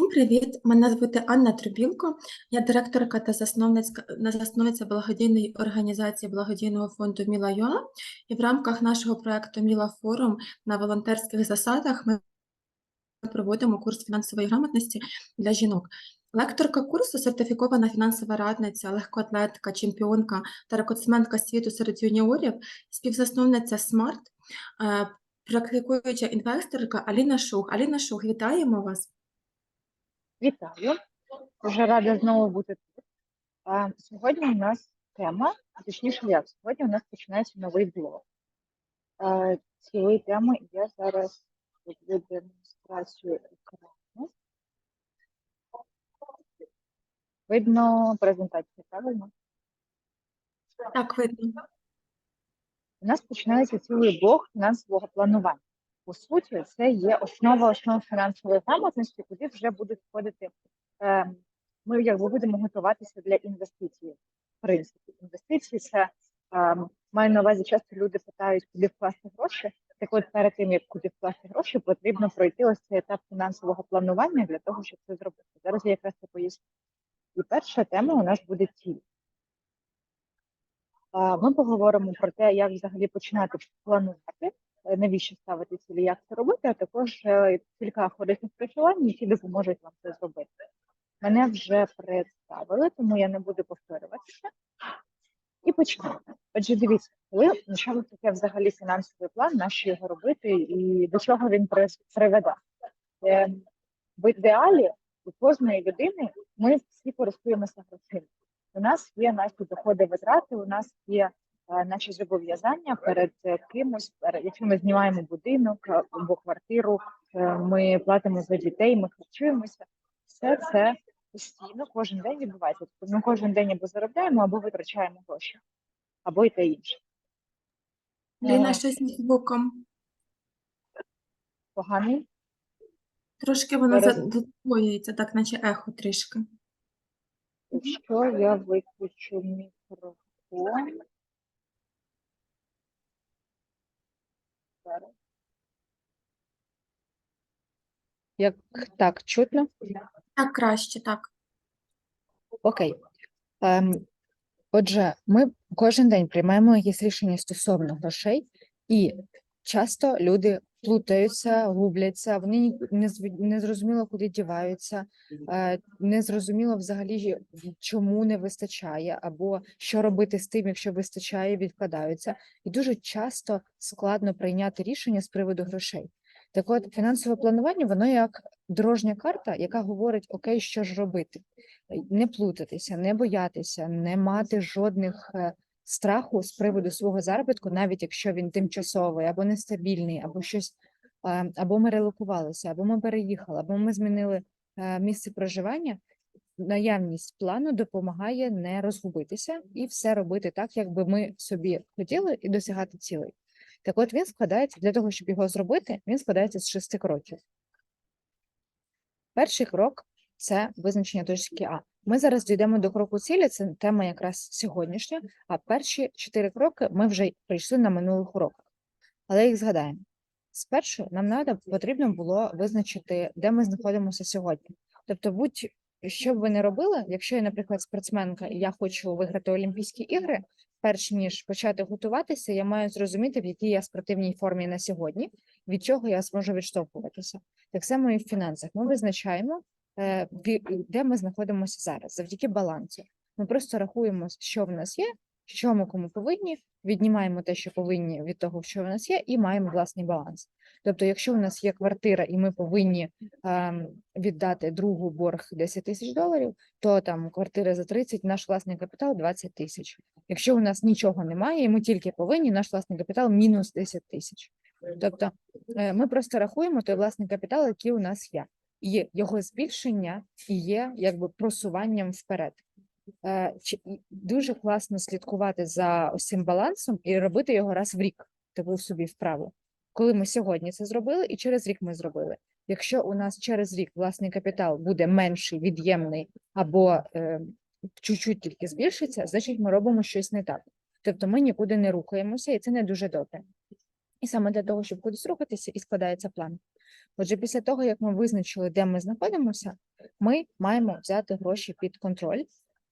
Всім привіт! Мене звати Анна Трубілко. Я директорка та засновниця, засновниця благодійної організації благодійного фонду Міла Йола. І в рамках нашого проекту Міла Форум на волонтерських засадах ми проводимо курс фінансової грамотності для жінок. Лекторка курсу сертифікована фінансова радниця, легкоатлетка, чемпіонка та рекордсменка світу серед юніорів, співзасновниця Смарт, е, практикуюча інвесторка Аліна Шух. Аліна Шух, вітаємо вас! Вітаю, дуже рада знову бути тут. А, Сьогодні у нас тема, точніше, як сьогодні у нас починається новий блог. А, Цієї теми я зараз роблю демонстрацію екрану. Видно презентацію, правильно? Так, видно. У нас починається цілий блок фінансового планування. По суті, це є основа основ фінансової грамотності, куди вже будуть входити. Е, ми якби будемо готуватися для інвестицій. В принципі, інвестиції це е, маю на увазі, часто люди питають, куди вкласти гроші. Так от перед тим як куди вкласти гроші, потрібно пройти ось цей етап фінансового планування для того, щоб це зробити. Зараз я якраз це поясню. І перша тема у нас буде ціль. Е, Ми поговоримо про те, як взагалі починати планувати, навіщо ставити цілі, як це робити, а також е, кілька корисних працювань, які допоможуть вам це зробити. Мене вже представили, тому я не буду повторюватися. І почнемо. Отже, дивіться, коли що ви таке взагалі фінансовий план, на що його робити і до чого він приведе. Е, В ідеалі у кожної людини ми всі користуємося грошима. У нас є наші доходи витрати, у нас є наші зобов'язання перед е, кимось, якщо ми знімаємо будинок е, або квартиру, е, ми платимо за дітей, ми харчуємося. Все це постійно кожен день відбувається. Тобто ми кожен день або заробляємо, або витрачаємо гроші, або і те інше. Аліна, Е, щось зі звуком. Поганий. Трошки воно задвоюється, так наче ехо трішки. Якщо я виключу мікрофон. Як так, чутно? Так краще, так. Окей. Ем, отже, ми кожен день приймаємо якісь рішення стосовно грошей, і часто люди плутаються, губляться, вони не, зрозуміло, куди діваються, е, не зрозуміло взагалі, чому не вистачає, або що робити з тим, якщо вистачає, відкладаються. І дуже часто складно прийняти рішення з приводу грошей. Так от, фінансове планування, воно як дорожня карта, яка говорить, окей, що ж робити не плутатися, не боятися, не мати жодних е, страху з приводу свого заробітку, навіть якщо він тимчасовий або нестабільний, або щось, або ми релокувалися, або ми переїхали, або ми змінили е, місце проживання. Наявність плану допомагає не розгубитися і все робити так, як би ми собі хотіли, і досягати цілей. Так от він складається для того, щоб його зробити, він складається з шести кроків. Перший крок це визначення точки А. Ми зараз дійдемо до кроку цілі, це тема якраз сьогоднішня, а перші чотири кроки ми вже прийшли на минулих уроках. Але їх згадаємо. Спершу нам надо, потрібно було визначити, де ми знаходимося сьогодні. Тобто, будь-що б ви не робили, якщо я, наприклад, спортсменка і я хочу виграти Олімпійські ігри, перш ніж почати готуватися, я маю зрозуміти, в якій я спортивній формі на сьогодні, від чого я зможу відштовхуватися. Так само і в фінансах. Ми визначаємо, де ми знаходимося зараз, завдяки балансу. Ми просто рахуємо, що в нас є, що ми кому повинні, віднімаємо те, що повинні від того, що в нас є, і маємо власний баланс. Тобто, якщо у нас є квартира, і ми повинні ем, віддати другу борг 10 тисяч доларів, то там квартира за 30, наш власний капітал 20 тисяч. Якщо у нас нічого немає, і ми тільки повинні, наш власний капітал мінус 10 тисяч. Тобто е, ми просто рахуємо той власний капітал, який у нас є і його збільшення і є якби просуванням вперед. Е, Дуже класно слідкувати за цим балансом і робити його раз в рік, таку собі вправу. Коли ми сьогодні це зробили, і через рік ми зробили. Якщо у нас через рік власний капітал буде менший, від'ємний або е, чуть-чуть тільки збільшиться, значить ми робимо щось не так. Тобто ми нікуди не рухаємося, і це не дуже добре. І саме для того, щоб кудись рухатися, і складається план. Отже, після того, як ми визначили, де ми знаходимося, ми маємо взяти гроші під контроль,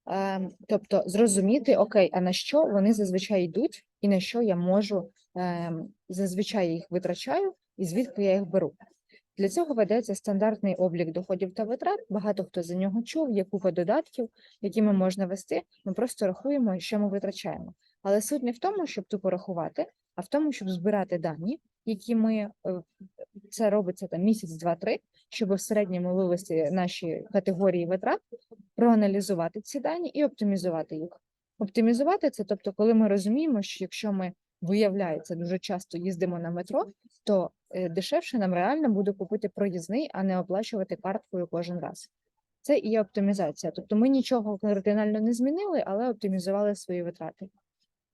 ем, тобто зрозуміти, окей, а на що вони зазвичай йдуть, і на що я можу ем, зазвичай їх витрачаю, і звідки я їх беру. Для цього ведеться стандартний облік доходів та витрат. Багато хто за нього чув, є купа додатків, якими можна вести. Ми просто рахуємо, що ми витрачаємо. Але суть не в тому, щоб тупо рахувати, а в тому, щоб збирати дані, які ми е, це робиться там місяць, два-три, щоб в середньому вивести наші категорії витрат, проаналізувати ці дані і оптимізувати їх. Оптимізувати це, тобто, коли ми розуміємо, що якщо ми виявляється, дуже часто їздимо на метро, то е, дешевше нам реально буде купити проїзний, а не оплачувати карткою кожен раз. Це і є оптимізація. Тобто ми нічого кардинально не змінили, але оптимізували свої витрати.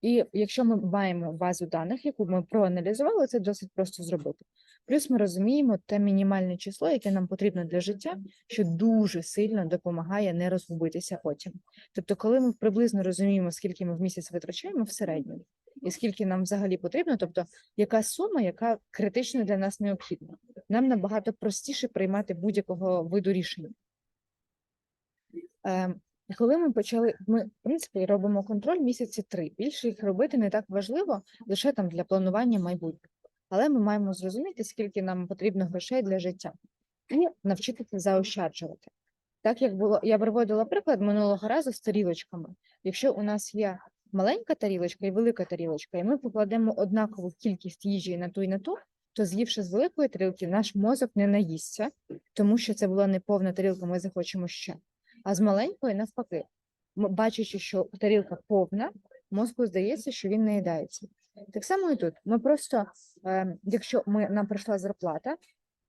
І якщо ми маємо базу даних, яку ми проаналізували, це досить просто зробити. Плюс ми розуміємо те мінімальне число, яке нам потрібно для життя, що дуже сильно допомагає не розгубитися потім. Тобто, коли ми приблизно розуміємо, скільки ми в місяць витрачаємо в середньому, і скільки нам взагалі потрібно, тобто яка сума, яка критично для нас необхідна, нам набагато простіше приймати будь-якого виду рішення. Коли ми почали, ми в принципі робимо контроль місяці три. Більше їх робити не так важливо, лише там для планування майбутнього. Але ми маємо зрозуміти, скільки нам потрібно грошей для життя, і навчитися заощаджувати. Так як було, я приводила приклад минулого разу з тарілочками. Якщо у нас є маленька тарілочка і велика тарілочка, і ми покладемо однакову кількість їжі на ту і на ту, то з'ївши з великої тарілки, наш мозок не наїсться, тому що це була неповна тарілка, ми захочемо ще. А з маленької навпаки, бачачи, що тарілка повна, мозку здається, що він наїдається. Так само і тут. Ми просто, е, якщо ми, нам прийшла зарплата,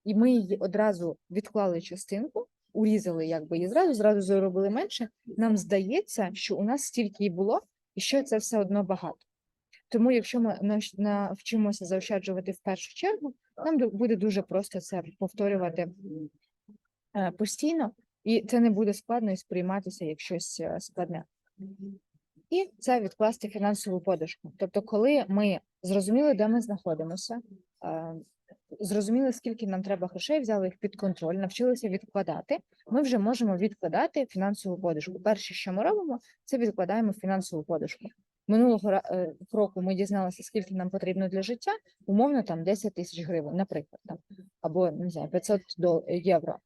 і ми її одразу відклали частинку, урізали якби і зразу, зразу заробили менше, нам здається, що у нас стільки і було, і що це все одно багато. Тому, якщо ми навчимося заощаджувати в першу чергу, нам буде дуже просто це повторювати е, постійно, і це не буде складно і сприйматися як щось е, складне. І це відкласти фінансову подушку. Тобто, коли ми зрозуміли, де ми знаходимося, е, зрозуміли, скільки нам треба грошей, взяли їх під контроль, навчилися відкладати, ми вже можемо відкладати фінансову подушку. Перше, що ми робимо, це відкладаємо фінансову подушку. Минулого е, року ми дізналися, скільки нам потрібно для життя, умовно там 10 тисяч гривень, наприклад, там, або не знаю, 500 євро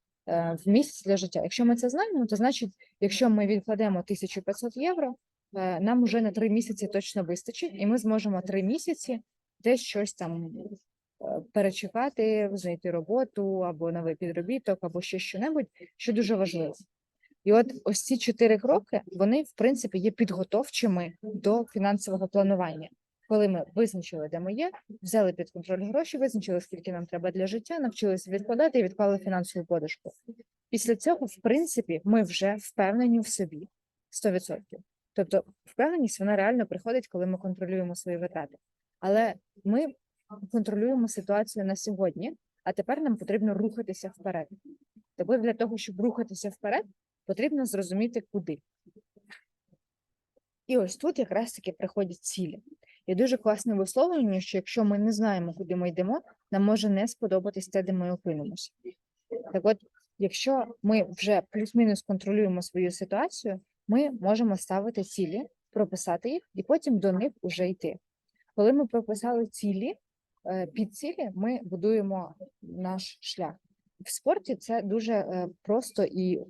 в місяць для життя. Якщо ми це знаємо, то значить, якщо ми відкладемо 1500 євро, е, нам уже на три місяці точно вистачить, і ми зможемо три місяці десь щось там е, перечекати, знайти роботу або новий підробіток, або ще що-небудь, що дуже важливо. І от ось ці чотири кроки, вони, в принципі, є підготовчими до фінансового планування. Коли ми визначили, де ми є, взяли під контроль гроші, визначили, скільки нам треба для життя, навчилися відкладати і відклали фінансову подушку. Після цього, в принципі, ми вже впевнені в собі 100%. Тобто, впевненість вона реально приходить, коли ми контролюємо свої витрати. Але ми контролюємо ситуацію на сьогодні, а тепер нам потрібно рухатися вперед. Тобто для того, щоб рухатися вперед, потрібно зрозуміти, куди. І ось тут якраз таки приходять цілі. І дуже класне висловлення, що якщо ми не знаємо, куди ми йдемо, нам може не сподобатись те, де ми опинимося. Так от, якщо ми вже плюс-мінус контролюємо свою ситуацію, ми можемо ставити цілі, прописати їх і потім до них вже йти. Коли ми прописали цілі, е, під цілі ми будуємо наш шлях. В спорті це дуже е, просто і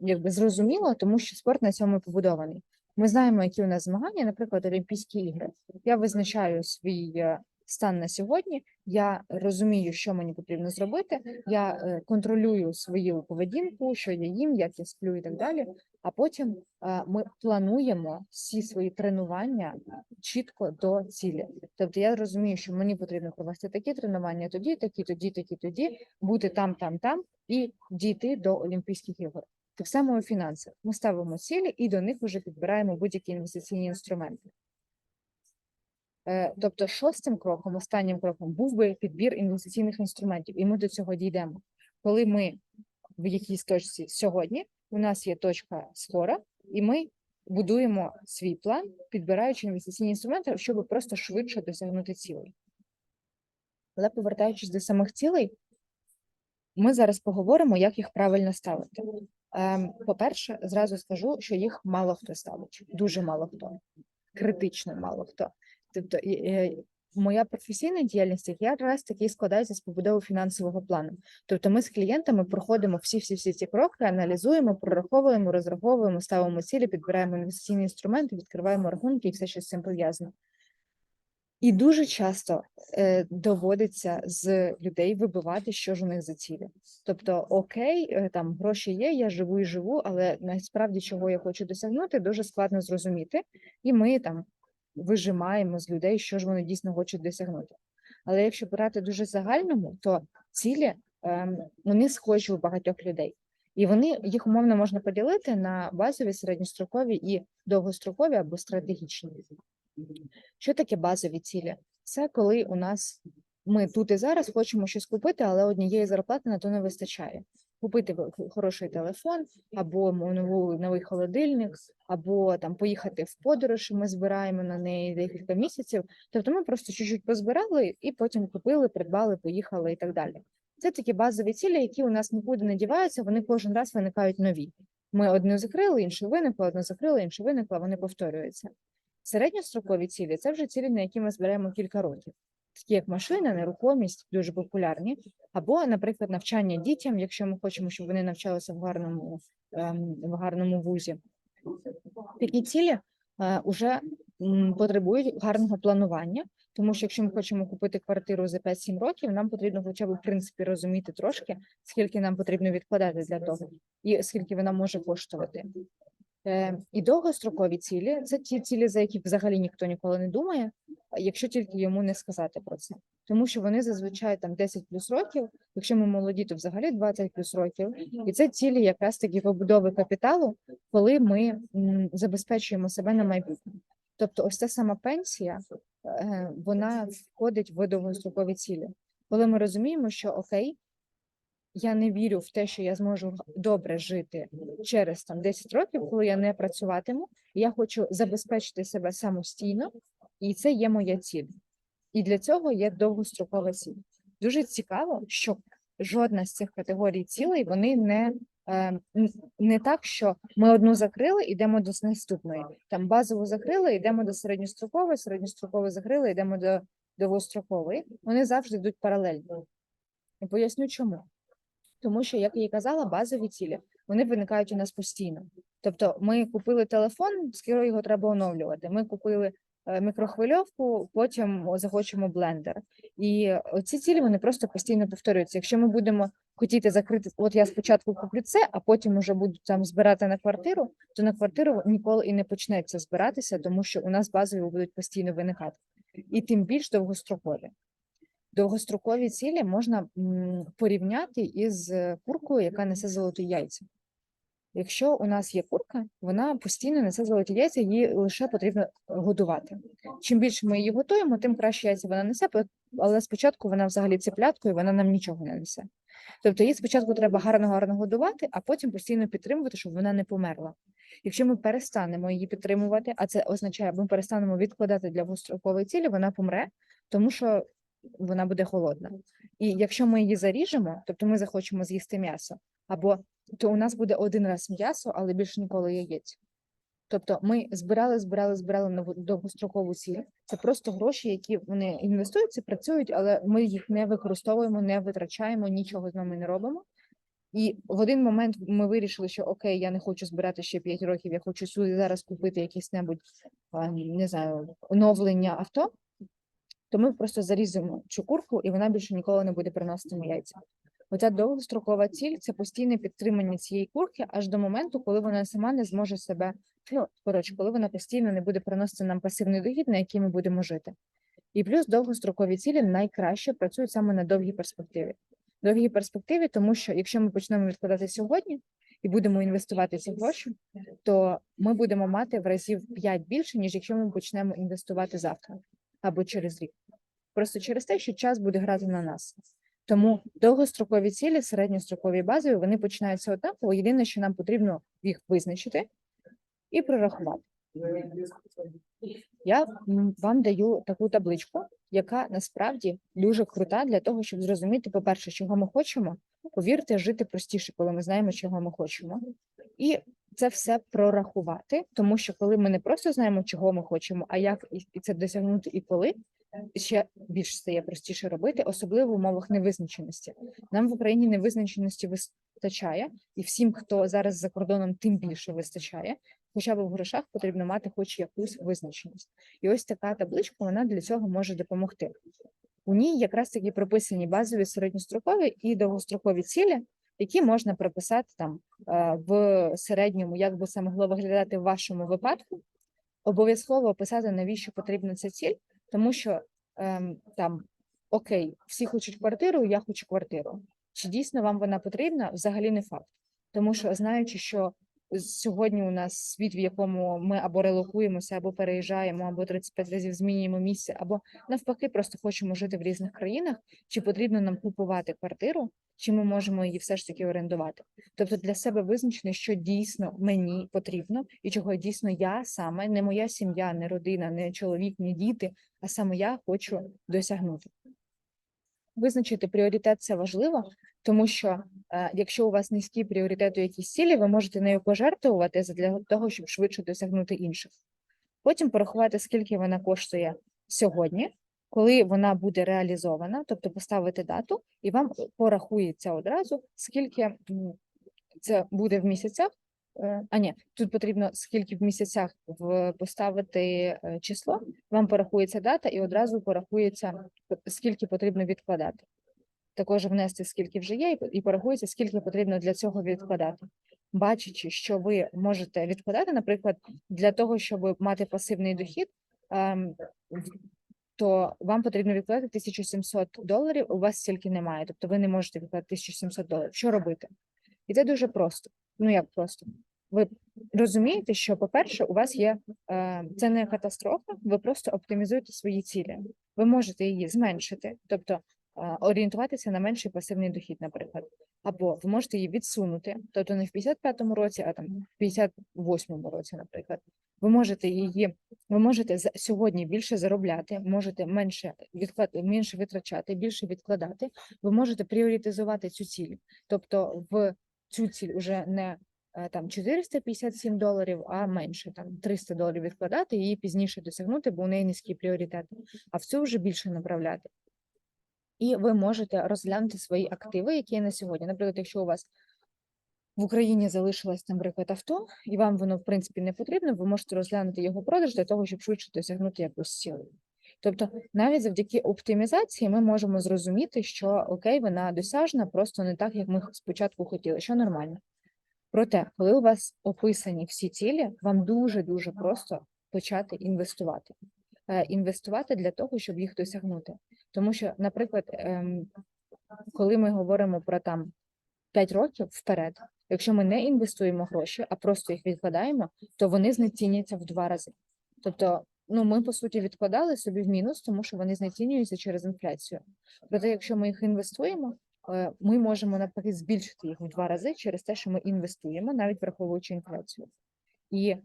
якби зрозуміло, тому що спорт на цьому побудований. Ми знаємо, які у нас змагання, наприклад, Олімпійські ігри. Я визначаю свій е, стан на сьогодні. Я розумію, що мені потрібно зробити. Я е, контролюю свою поведінку, що я їм, як я сплю і так далі. А потім е, ми плануємо всі свої тренування чітко до цілі. Тобто я розумію, що мені потрібно провести такі тренування, тоді, такі, тоді, такі, тоді, бути там, там, там і дійти до Олімпійських ігор. Так само у фінансах. Ми ставимо цілі і до них вже підбираємо будь-які інвестиційні інструменти. Е, Тобто, шостим кроком, останнім кроком був би підбір інвестиційних інструментів, і ми до цього дійдемо. Коли ми в якійсь точці сьогодні, у нас є точка скоро, і ми будуємо свій план, підбираючи інвестиційні інструменти, щоб просто швидше досягнути цілей. Але повертаючись до самих цілей, ми зараз поговоримо, як їх правильно ставити. Ем, По-перше, зразу скажу, що їх мало хто ставить, дуже мало хто, критично мало хто. Тобто, моя професійна діяльність якраз таки складається з побудови фінансового плану. Тобто, ми з клієнтами проходимо всі всі всі ці кроки, аналізуємо, прораховуємо, розраховуємо, ставимо цілі, підбираємо інвестиційні інструменти, відкриваємо рахунки і все, що з цим пов'язано. І дуже часто е, доводиться з людей вибивати, що ж у них за цілі. Тобто, окей, е, там гроші є, я живу і живу, але насправді чого я хочу досягнути, дуже складно зрозуміти. І ми там вижимаємо з людей, що ж вони дійсно хочуть досягнути. Але якщо брати дуже загальному, то цілі ем, вони схожі у багатьох людей. І вони їх умовно можна поділити на базові, середньострокові і довгострокові або стратегічні. Що таке базові цілі? Це коли у нас ми тут і зараз хочемо щось купити, але однієї зарплати на то не вистачає. Купити хороший телефон, або нову, новий холодильник, або там поїхати в подорож. Ми збираємо на неї декілька місяців. Тобто ми просто чуть-чуть позбирали і потім купили, придбали, поїхали і так далі. Це такі базові цілі, які у нас нікуди не діваються, вони кожен раз виникають нові. Ми одну закрили, іншу виникла, одну закрили, іншу виникла, вони повторюються. Середньострокові цілі це вже цілі, на які ми збираємо кілька років, такі як машина, нерухомість, дуже популярні, або, наприклад, навчання дітям, якщо ми хочемо, щоб вони навчалися в гарному, ем, в гарному вузі. Такі цілі е, уже м, потребують гарного планування, тому що якщо ми хочемо купити квартиру за 5-7 років, нам потрібно хоча б в принципі розуміти трошки, скільки нам потрібно відкладати для того, і скільки вона може коштувати. Е, І довгострокові цілі це ті цілі, за які взагалі ніхто ніколи не думає, якщо тільки йому не сказати про це. Тому що вони зазвичай там 10 плюс років, якщо ми молоді, то взагалі 20 плюс років. І це цілі якраз такі побудови капіталу, коли ми забезпечуємо себе на майбутнє. Тобто, ось ця сама пенсія, е, вона входить в довгострокові цілі. Коли ми розуміємо, що окей, я не вірю в те, що я зможу добре жити через там 10 років, коли я не працюватиму. Я хочу забезпечити себе самостійно, і це є моя ціль. І для цього є довгострокова ціль. Дуже цікаво, що жодна з цих категорій цілей вони не, е, не так, що ми одну закрили, йдемо до наступної. Там базову закрили, йдемо до середньострокової, середньострокової закрили, йдемо до довгострокової. Вони завжди йдуть паралельно. І поясню чому. Тому що, як я і казала, базові цілі вони виникають у нас постійно. Тобто, ми купили телефон, скоро його треба оновлювати. Ми купили е, мікрохвильовку, потім захочемо блендер. І ці цілі вони просто постійно повторюються. Якщо ми будемо хотіти закрити, от я спочатку куплю це, а потім уже буду там збирати на квартиру, то на квартиру ніколи і не почнеться збиратися, тому що у нас базові будуть постійно виникати. І тим більш довгострокові. Довгострокові цілі можна порівняти із е, куркою, яка несе золоті яйця. Якщо у нас є курка, вона постійно несе золоті яйця, її лише потрібно годувати. Чим більше ми її готуємо, тим краще яйця вона несе, але спочатку вона взагалі цеплятко, і вона нам нічого не несе. Тобто її спочатку треба гарно-гарно годувати, а потім постійно підтримувати, щоб вона не померла. Якщо ми перестанемо її підтримувати, а це означає, ми перестанемо відкладати для двострокової цілі, вона помре, тому що вона буде холодна. І якщо ми її заріжемо, тобто ми захочемо з'їсти м'ясо, або то у нас буде один раз м'ясо, але більше ніколи яєць. Тобто ми збирали, збирали, збирали нову довгострокову ціль. Це просто гроші, які вони інвестуються, працюють, але ми їх не використовуємо, не витрачаємо, нічого з ними не робимо. І в один момент ми вирішили, що окей, я не хочу збирати ще 5 років, я хочу сюди зараз купити якесь небудь, не знаю, оновлення авто. То ми просто зарізимо цю курку, і вона більше ніколи не буде приносити яйця. Оця довгострокова ціль це постійне підтримання цієї курки аж до моменту, коли вона сама не зможе себе, ну коротше, коли вона постійно не буде приносити нам пасивний дохід, на який ми будемо жити. І плюс довгострокові цілі найкраще працюють саме на довгій перспективі. Довгій перспективі, тому що якщо ми почнемо відкладати сьогодні і будемо інвестувати ці гроші, то ми будемо мати в разів 5 більше, ніж якщо ми почнемо інвестувати завтра або через рік. Просто через те, що час буде грати на нас. Тому довгострокові цілі, середньострокові базові, вони починаються однаково. Єдине, що нам потрібно їх визначити і прорахувати. Я вам даю таку табличку. яка насправді дуже крута для того, щоб зрозуміти, по-перше, чого ми хочемо. Повірте, жити простіше, коли ми знаємо, чого ми хочемо. І це все прорахувати, тому що коли ми не просто знаємо, чого ми хочемо, а як і це досягнути і коли, ще більш стає простіше робити, особливо в умовах невизначеності. Нам в Україні невизначеності вистачає, і всім, хто зараз за кордоном, тим більше вистачає. Хоча б в грошах потрібно мати хоч якусь визначеність. І ось така табличка вона для цього може допомогти. У ній якраз таки прописані базові середньострокові і довгострокові цілі, які можна прописати там е, в середньому, як би це могло виглядати в вашому випадку. Обов'язково описати, навіщо потрібна ця ціль, тому що ем, там окей, всі хочуть квартиру, я хочу квартиру. Чи дійсно вам вона потрібна? Взагалі не факт. Тому що знаючи, що сьогодні у нас світ, в якому ми або релокуємося, або переїжджаємо, або 35 разів змінюємо місце, або навпаки, просто хочемо жити в різних країнах. Чи потрібно нам купувати квартиру, чи ми можемо її все ж таки орендувати? Тобто для себе визначено, що дійсно мені потрібно, і чого дійсно я саме, не моя сім'я, не родина, не чоловік, не діти, а саме я хочу досягнути. Визначити пріоритет це важливо, тому що е, якщо у вас низькі пріоритети, якісь цілі, ви можете нею пожертвувати для того, щоб швидше досягнути інших. Потім порахувати, скільки вона коштує сьогодні, коли вона буде реалізована, тобто поставити дату, і вам порахується одразу, скільки це буде в місяцях. Е, А ні, тут потрібно скільки в місяцях поставити е, число, вам порахується дата і одразу порахується, скільки потрібно відкладати. Також внести, скільки вже є, і порахується, скільки потрібно для цього відкладати. Бачачи, що ви можете відкладати, наприклад, для того, щоб мати пасивний дохід, ем, то вам потрібно відкладати 1700 доларів, у вас стільки немає, тобто ви не можете відкладати 1700 доларів. Що робити? І це дуже просто. Ну як просто? Ви розумієте, що, по-перше, у вас є е, це не катастрофа, ви просто оптимізуєте свої цілі. Ви можете її зменшити, тобто е, орієнтуватися на менший пасивний дохід, наприклад. Або ви можете її відсунути, тобто не в 55-му році, а там в 58-му році, наприклад. Ви можете її, ви можете сьогодні більше заробляти, можете менше відклад, менше витрачати, більше відкладати. Ви можете пріоритизувати цю ціль, тобто в цю ціль уже не е, там 457 доларів, а менше там 300 доларів відкладати її пізніше досягнути, бо у неї низькі пріоритети, а в цю вже більше направляти. І ви можете розглянути свої активи, які є на сьогодні. Наприклад, якщо у вас в Україні залишилось, наприклад, авто, і вам воно в принципі не потрібно, ви можете розглянути його продаж для того, щоб швидше досягнути якусь цілу. Тобто, навіть завдяки оптимізації ми можемо зрозуміти, що окей, вона досяжна, просто не так, як ми спочатку хотіли, що нормально. Проте, коли у вас описані всі цілі, вам дуже дуже просто почати інвестувати. Е, Інвестувати для того, щоб їх досягнути. Тому що, наприклад, ем, коли ми говоримо про там 5 років вперед, якщо ми не інвестуємо гроші, а просто їх відкладаємо, то вони знеціняться в два рази. Тобто, ну ми по суті відкладали собі в мінус, тому що вони знецінюються через інфляцію. Проте, якщо ми їх інвестуємо, е, ми можемо навпаки збільшити їх в два рази через те, що ми інвестуємо, навіть враховуючи інфляцію. І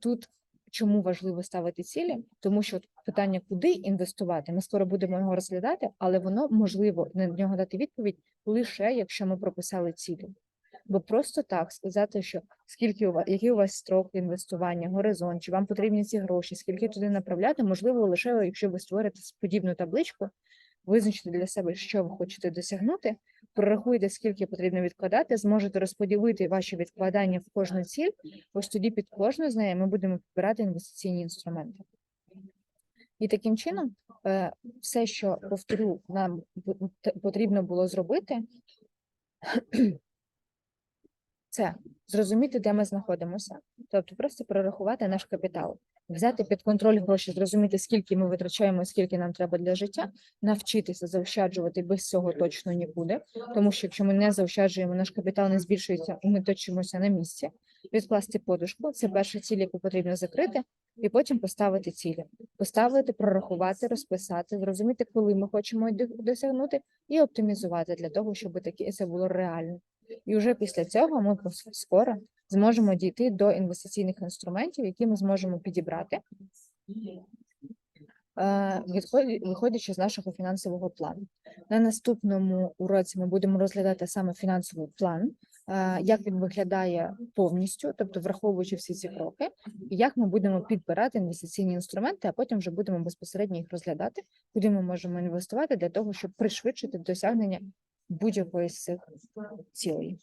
тут чому важливо ставити цілі? Тому що питання, куди інвестувати, ми скоро будемо його розглядати, але воно можливо на нього дати відповідь лише якщо ми прописали цілі. Бо просто так сказати, що скільки у вас, який у вас строк інвестування, горизонт, чи вам потрібні ці гроші, скільки туди направляти, можливо, лише якщо ви створите подібну табличку, визначите для себе, що ви хочете досягнути, прорахуєте, скільки потрібно відкладати, зможете розподілити ваші відкладання в кожну ціль. Ось тоді під кожну з неї ми будемо підбирати інвестиційні інструменти. І таким чином, е, все, що повторю, нам потрібно було зробити, це зрозуміти, де ми знаходимося, тобто просто прорахувати наш капітал, взяти під контроль гроші, зрозуміти, скільки ми витрачаємо, скільки нам треба для життя, навчитися заощаджувати без цього точно нікуди, тому що якщо ми не заощаджуємо, наш капітал не збільшується, ми точимося на місці. Відкласти подушку це перша ціль, яку потрібно закрити, і потім поставити цілі, поставити, прорахувати, розписати, зрозуміти, коли ми хочемо досягнути, і оптимізувати для того, щоб таке це було реально. І вже після цього ми скоро зможемо дійти до інвестиційних інструментів, які ми зможемо підібрати е, виходячи з нашого фінансового плану. На наступному уроці ми будемо розглядати саме фінансовий план, е, як він виглядає повністю, тобто враховуючи всі ці кроки, і як ми будемо підбирати інвестиційні інструменти, а потім вже будемо безпосередньо їх розглядати, куди ми можемо інвестувати для того, щоб пришвидшити досягнення будь-якої з цих цілей.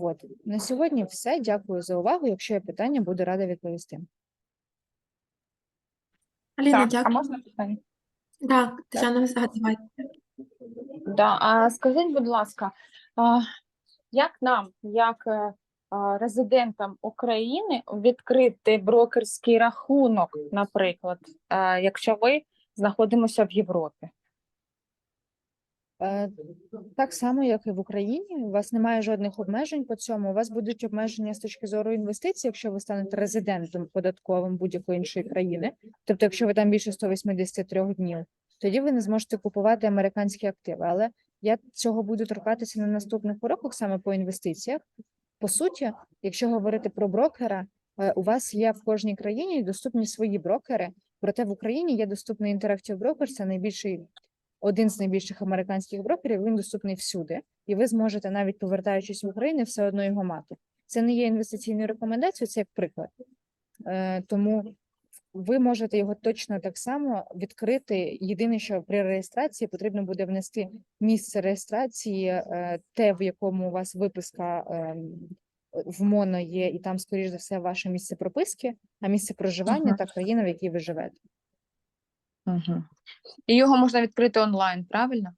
От. На сьогодні все. Дякую за увагу. Якщо є питання, буду рада відповісти. Аліна, Так, а дякую. можна питання? Да, Тетяна, давайте. Да. А скажіть, будь ласка, а, як нам, як е, а, резидентам України, відкрити брокерський рахунок, наприклад, е, якщо ви знаходимося в Європі? Е, Так само, як і в Україні, у вас немає жодних обмежень по цьому. У вас будуть обмеження з точки зору інвестицій, якщо ви станете резидентом податковим будь-якої іншої країни. Тобто, якщо ви там більше 183 днів, тоді ви не зможете купувати американські активи. Але я цього буду торкатися на наступних уроках саме по інвестиціях. По суті, якщо говорити про брокера, е, у вас є в кожній країні доступні свої брокери. Проте в Україні є доступний Interactive Broker, це найбільший один з найбільших американських брокерів, він доступний всюди, і ви зможете, навіть повертаючись в Україну, все одно його мати. Це не є інвестиційною рекомендацією, це як приклад. Е, тому ви можете його точно так само відкрити. Єдине, що при реєстрації потрібно буде внести місце реєстрації, е, те, в якому у вас виписка ем, в МОНО є, і там, скоріш за все, ваше місце прописки, а місце проживання Мгм. та країна, в якій ви живете. Угу. І його можна відкрити онлайн, правильно?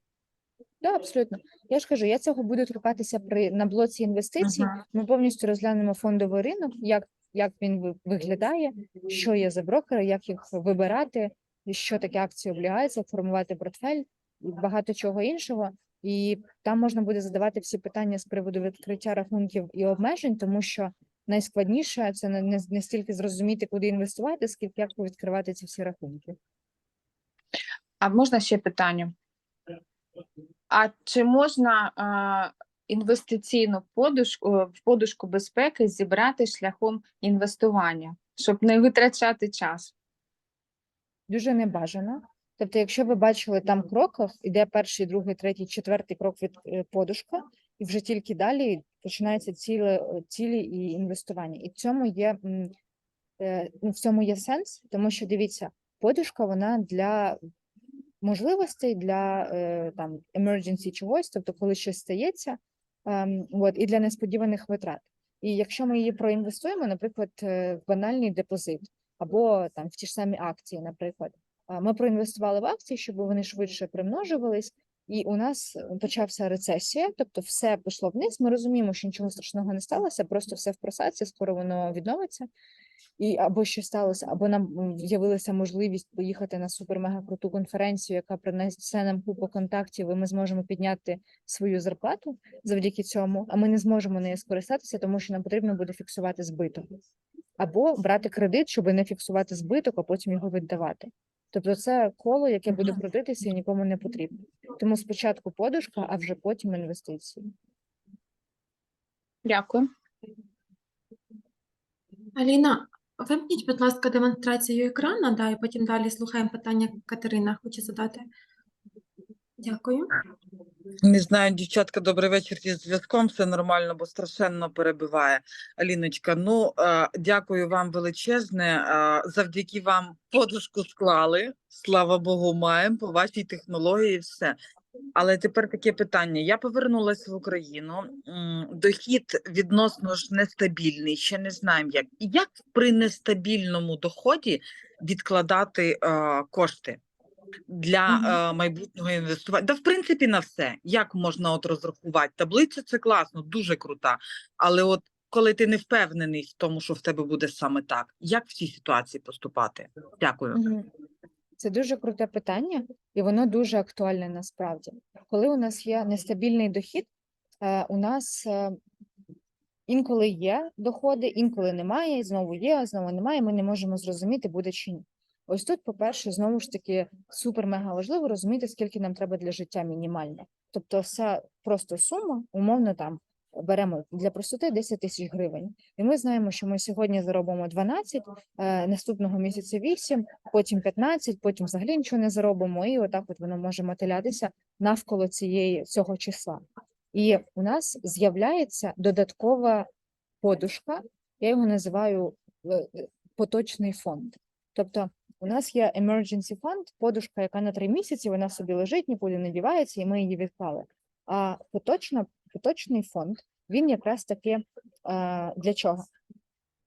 Да, абсолютно. Я ж кажу, я цього буду торкатися при на блоці інвестицій. Мгм. Ми повністю розглянемо фондовий ринок, як, як він виглядає, що є за брокери, як їх вибирати, що таке акції облігації, формувати портфель і багато чого іншого. І там можна буде задавати всі питання з приводу відкриття рахунків і обмежень, тому що найскладніше це не, не, не стільки зрозуміти, куди інвестувати, скільки як відкривати ці всі рахунки. А можна ще питання? А чи можна а, інвестиційну подушку в подушку безпеки зібрати шляхом інвестування, щоб не витрачати час? дуже небажано. Тобто, якщо ви бачили там в кроках, іде перший, другий, третій, четвертий крок від е, подушка, і вже тільки далі починаються цілі, е, цілі і інвестування. І в цьому є е, ну, в цьому є сенс, тому що дивіться, подушка вона для можливостей, для е, там emergency чогось, тобто коли щось стається, ем, от, і для несподіваних витрат. І якщо ми її проінвестуємо, наприклад, е, в банальний депозит або там в ті ж самі акції, наприклад. Ми проінвестували в акції, щоб вони швидше примножувались, і у нас е, почався рецесія, тобто все пішло вниз. Ми розуміємо, що нічого страшного не сталося, просто все в просадці, скоро воно відновиться. І або що сталося, або нам з'явилася можливість поїхати на супер-мега круту конференцію, яка принесе нам купу контактів, і ми зможемо підняти свою зарплату завдяки цьому, а ми не зможемо нею скористатися, тому що нам потрібно буде фіксувати збиток або брати кредит, щоб не фіксувати збиток, а потім його віддавати. Тобто це коло, яке буде крутитися і нікому не потрібно. Тому спочатку подушка, а вже потім інвестиції. Дякую. Аліна, вимкніть, будь ласка, демонстрацію екрану, да, і потім далі слухаємо питання Катерина хоче задати. Дякую. Не знаю, дівчатка, добрий вечір зі зв'язком. Все нормально, бо страшенно перебиває. Аліночка, ну е, дякую вам величезне. Е, завдяки вам подушку склали. Слава Богу, маємо по вашій технології. Все. Але тепер таке питання. Я повернулася в Україну. Дохід відносно ж нестабільний. Ще не знаємо, як як при нестабільному доході відкладати е, кошти для е, майбутнього інвестування. Да, в принципі, на все. Як можна от розрахувати? Таблиця це класно, дуже крута. Але от коли ти не впевнений в тому, що в тебе буде саме так, як в цій ситуації поступати? Дякую. Це дуже круте питання, і воно дуже актуальне насправді. Коли у нас є нестабільний дохід, е, у нас е, інколи є доходи, інколи немає, знову є, знову немає. Ми не можемо зрозуміти, буде чи ні. Ось тут, по-перше, знову ж таки супер-мега важливо розуміти, скільки нам треба для життя мінімально. Тобто, вся просто сума, умовно там беремо для простоти 10 тисяч гривень. І ми знаємо, що ми сьогодні заробимо 12, е, наступного місяця 8, потім 15, потім взагалі нічого не заробимо, і отак от воно може мотилятися навколо цієї цього числа. І у нас з'являється додаткова подушка, я його називаю е, поточний фонд. Тобто у нас є emergency фонд, подушка, яка на три місяці, вона собі лежить, нікуди не дівається, і ми її відклали. А поточна, поточний фонд, він якраз таки е, для чого?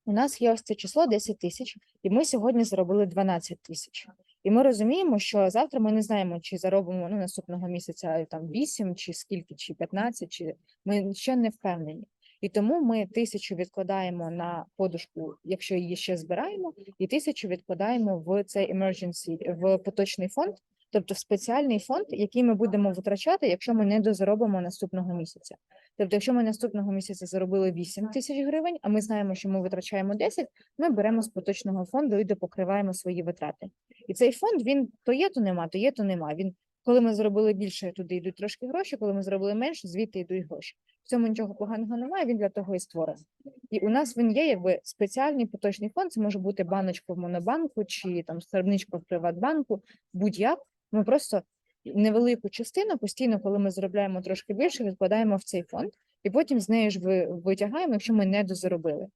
У нас є ось це число 10 тисяч, і ми сьогодні заробили 12 тисяч. І ми розуміємо, що завтра ми не знаємо, чи заробимо ну, наступного місяця там 8, чи скільки, чи 15, чи ми ще не впевнені. І тому ми тисячу відкладаємо на подушку, якщо її ще збираємо, і тисячу відкладаємо в цей emergency, в поточний фонд, тобто в спеціальний фонд, який ми будемо витрачати, якщо ми не дозаробимо наступного місяця. Тобто, якщо ми наступного місяця заробили 8 тисяч гривень, а ми знаємо, що ми витрачаємо 10, ми беремо з поточного фонду і допокриваємо свої витрати. І цей фонд він то є, то нема, то є, то нема. Він коли ми зробили більше, туди йдуть трошки гроші, коли ми зробили менше, звідти йдуть гроші. В цьому нічого поганого немає, він для того і створений. І у нас він є якби спеціальний поточний фонд. Це може бути баночка в монобанку чи там скарбничка в Приватбанку, будь-як. Ми просто невелику частину постійно, коли ми заробляємо трошки більше, відкладаємо в цей фонд, і потім з неї ж ви- витягаємо, якщо ми не дозаробили.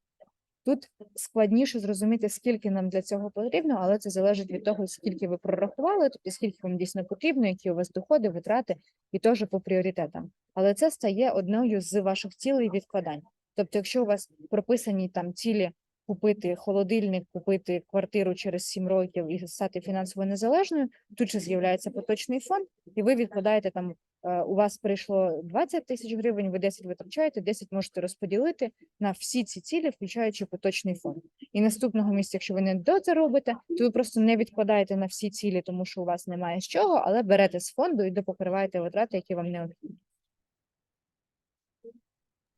Тут складніше зрозуміти, скільки нам для цього потрібно, але це залежить від того, скільки ви прорахували, тобто скільки вам дійсно потрібно, які у вас доходи, витрати, і теж по пріоритетам. Але це стає одною з ваших цілей відкладань. Тобто, якщо у вас прописані там цілі купити холодильник, купити квартиру через 7 років і стати фінансово незалежною, тут же з'являється поточний фонд, і ви відкладаєте там. е, У вас прийшло 20 тисяч гривень, ви 10 витрачаєте, 10 можете розподілити на всі ці цілі, включаючи поточний фонд. І наступного місяця, якщо ви не дозаробите, то ви просто не відкладаєте на всі цілі, тому що у вас немає з чого, але берете з фонду і допокриваєте витрати, які вам необхідні.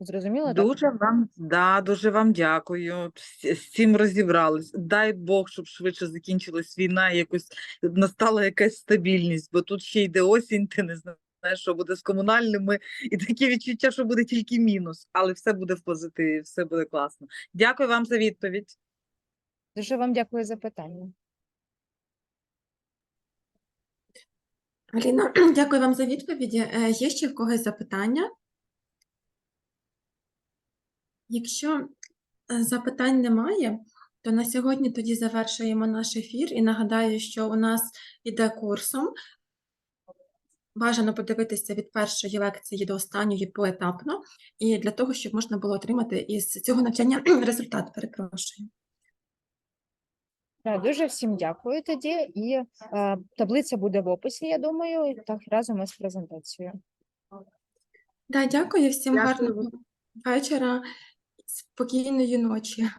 Зрозуміло? так? Дуже вам, да, дуже вам дякую. З з цим розібрались. Дай Бог, щоб швидше закінчилась війна, якось настала якась стабільність, бо тут ще йде осінь, ти не знаєш, що буде з комунальними, і таке відчуття, що буде тільки мінус, але все буде в позитиві, все буде класно. Дякую вам за відповідь. Дуже вам дякую за питання. Аліна, дякую вам за відповіді. Е, Є ще в когось запитання? Якщо е, запитань немає, то на сьогодні тоді завершуємо наш ефір і нагадаю, що у нас іде курсом. Бажано подивитися від першої лекції до останньої поетапно, і для того, щоб можна було отримати із цього навчання результат, перепрошую. Так, дуже всім дякую тоді. І е, таблиця буде в описі, я думаю, і так разом із презентацією. Да, дякую всім Дякую. гарного вечора, спокійної ночі.